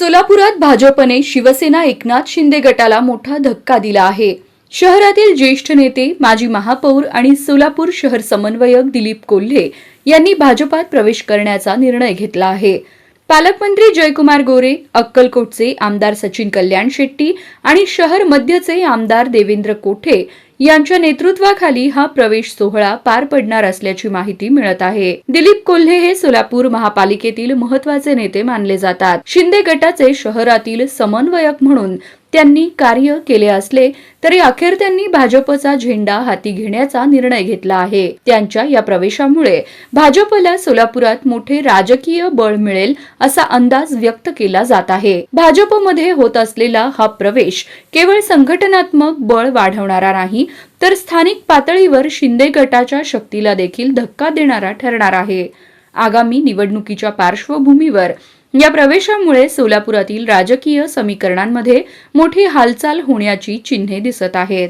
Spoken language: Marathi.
सोलापुरात भाजपने शिवसेना एकनाथ शिंदे गटाला मोठा धक्का दिला आहे. शहरातील ज्येष्ठ नेते माजी महापौर आणि सोलापूर शहर समन्वयक दिलीप कोल्हे यांनी भाजपात प्रवेश करण्याचा निर्णय घेतला आहे. पालकमंत्री जयकुमार गोरे अक्कलकोटचे आमदार सचिन कल्याण शेट्टी आणि शहर मध्यचे आमदार देवेंद्र कोठे यांच्या नेतृत्वाखाली हा प्रवेश सोहळा पार पडणार असल्याची माहिती मिळत आहे. दिलीप कोल्हे हे सोलापूर महापालिकेतील महत्त्वाचे नेते मानले जातात. शिंदे गटाचे शहरातील समन्वयक म्हणून त्यांनी कार्य केले असले तरी अखेर त्यांनी भाजपचा झेंडा हाती घेण्याचा निर्णय घेतला आहे. त्यांच्या या प्रवेशामुळे भाजपला सोलापुरात मोठे राजकीय बळ मिळेल असा अंदाज व्यक्त केला जात आहे. भाजपमध्ये होत असलेला हा प्रवेश केवळ संघटनात्मक बळ वाढवणारा नाही तर स्थानिक पातळीवर शिंदे गटाच्या शक्तीला देखील धक्का देणारा ठरणार आहे. आगामी निवडणुकीच्या पार्श्वभूमीवर या प्रवेशामुळे सोलापुरातील राजकीय समीकरणांमध्ये मोठी हालचाल होण्याची चिन्हे दिसत आहेत.